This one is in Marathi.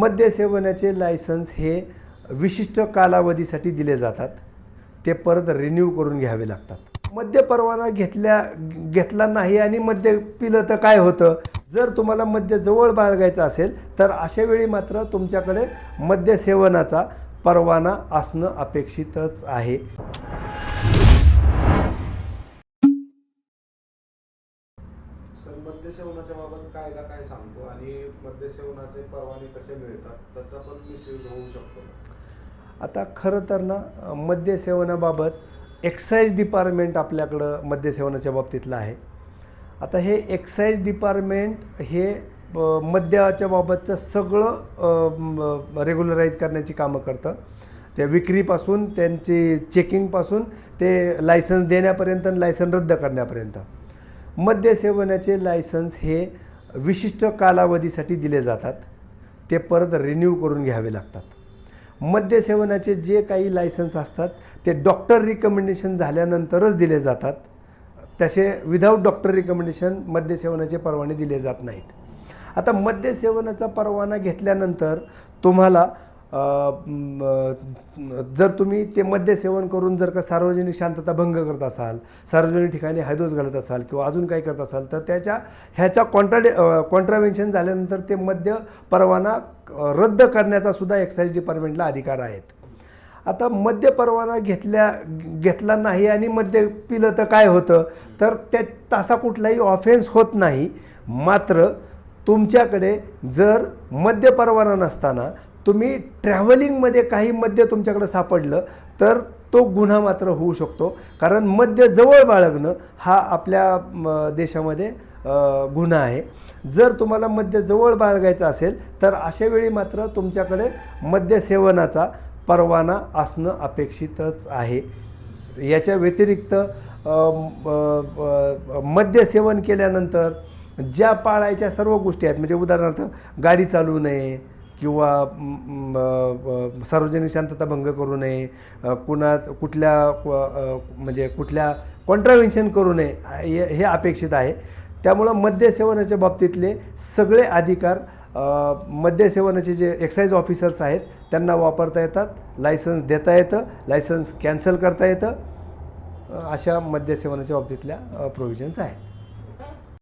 मद्य सेवनाचे लायसन्स हे विशिष्ट कालावधीसाठी दिले जातात. ते परत रिन्यू करून घ्यावे लागतात. मद्य परवाना घेतल्या घेतला नाही आणि मद्य पिलं तर काय होतं? जर तुम्हाला मद्य जवळ बाळगायचं असेल तर अशा वेळी मात्र तुमच्याकडे मद्य सेवनाचा परवाना असणं अपेक्षितच आहे. सर मद्यसेवनाच्या बाबत कायदा काय सांगतो आणि मद्यसेवनाचे परवाने कसे मिळतात त्याचा पण मिसयूज होऊ शकतो. आता खरं तर ना मद्यसेवनाबाबत एक्साईज डिपार्टमेंट आपल्याकडं मद्यसेवनाच्या बाबतीतलं आहे. आता हे एक्साईज डिपार्टमेंट हे मद्याच्या बाबतचं सगळं रेग्युलराईज करण्याची कामं करतं. त्या विक्रीपासून त्यांची चेकिंगपासून ते लायसन्स देण्यापर्यंत आणि लायसन रद्द करण्यापर्यंत. मद्यसेवनाचे लायसन्स हे विशिष्ट कालावधीसाठी दिले जातात. ते परत रिन्यू करून घ्यावे लागतात. मद्य सेवनाचे जे काही लायसन्स असतात ते डॉक्टर रिकमेंडेशन झाल्यानंतरच दिले जातात. तसे विदाऊट डॉक्टर रिकमेंडेशन मद्यसेवनाचे परवाने दिले जात नाहीत. आता मद्य सेवनाचा परवाना घेतल्यानंतर तुम्हाला जर तुम्ही ते मद्य सेवन करून जर का सार्वजनिक शांतता भंग करत असाल सार्वजनिक ठिकाणी हैदोस घालत असाल किंवा अजून काही करत असाल तर त्याच्या ह्याच्या कॉन्ट्राडे कॉन्ट्राव्हेन्शन झाल्यानंतर ते मद्य परवाना रद्द करण्याचा सुद्धा एक्साईज डिपार्टमेंटला अधिकार आहेत. आता मद्य परवाना घेतल्या घेतला नाही आणि मद्य पिलं तर काय होतं? तर त्या तसा कुठलाही ऑफेन्स होत नाही. मात्र तुमच्याकडे जर मद्य परवाना नसताना तुम्ही ट्रॅव्हलिंगमध्ये काही मद्य तुमच्याकडे सापडलं तर तो गुन्हा मात्र होऊ शकतो. कारण मद्य जवळ बाळगणं हा आपल्या म, देशामध्ये गुन्हा आहे. जर तुम्हाला मद्य जवळ बाळगायचं असेल तर अशा वेळी मात्र तुमच्याकडे मद्य सेवनाचा परवाना असणं अपेक्षितच आहे. याच्या व्यतिरिक्त मद्य सेवन केल्यानंतर ज्या पाळायच्या सर्व गोष्टी आहेत म्हणजे उदाहरणार्थ गाडी चालवू नये किंवा सार्वजनिक शांतता भंग करू नये कुणा कुठल्या म्हणजे कुठल्या कॉन्ट्राव्हेन्शन करू नये हे अपेक्षित आहे. त्यामुळं मद्यसेवनाच्या बाबतीतले सगळे अधिकार मद्यसेवनाचे जे एक्साईज ऑफिसर्स आहेत त्यांना वापरता येतात लायसन्स देता येतं लायसन्स कॅन्सल करता येतं अशा मद्यसेवनाच्या बाबतीतल्या प्रोव्हिजन्स आहेत.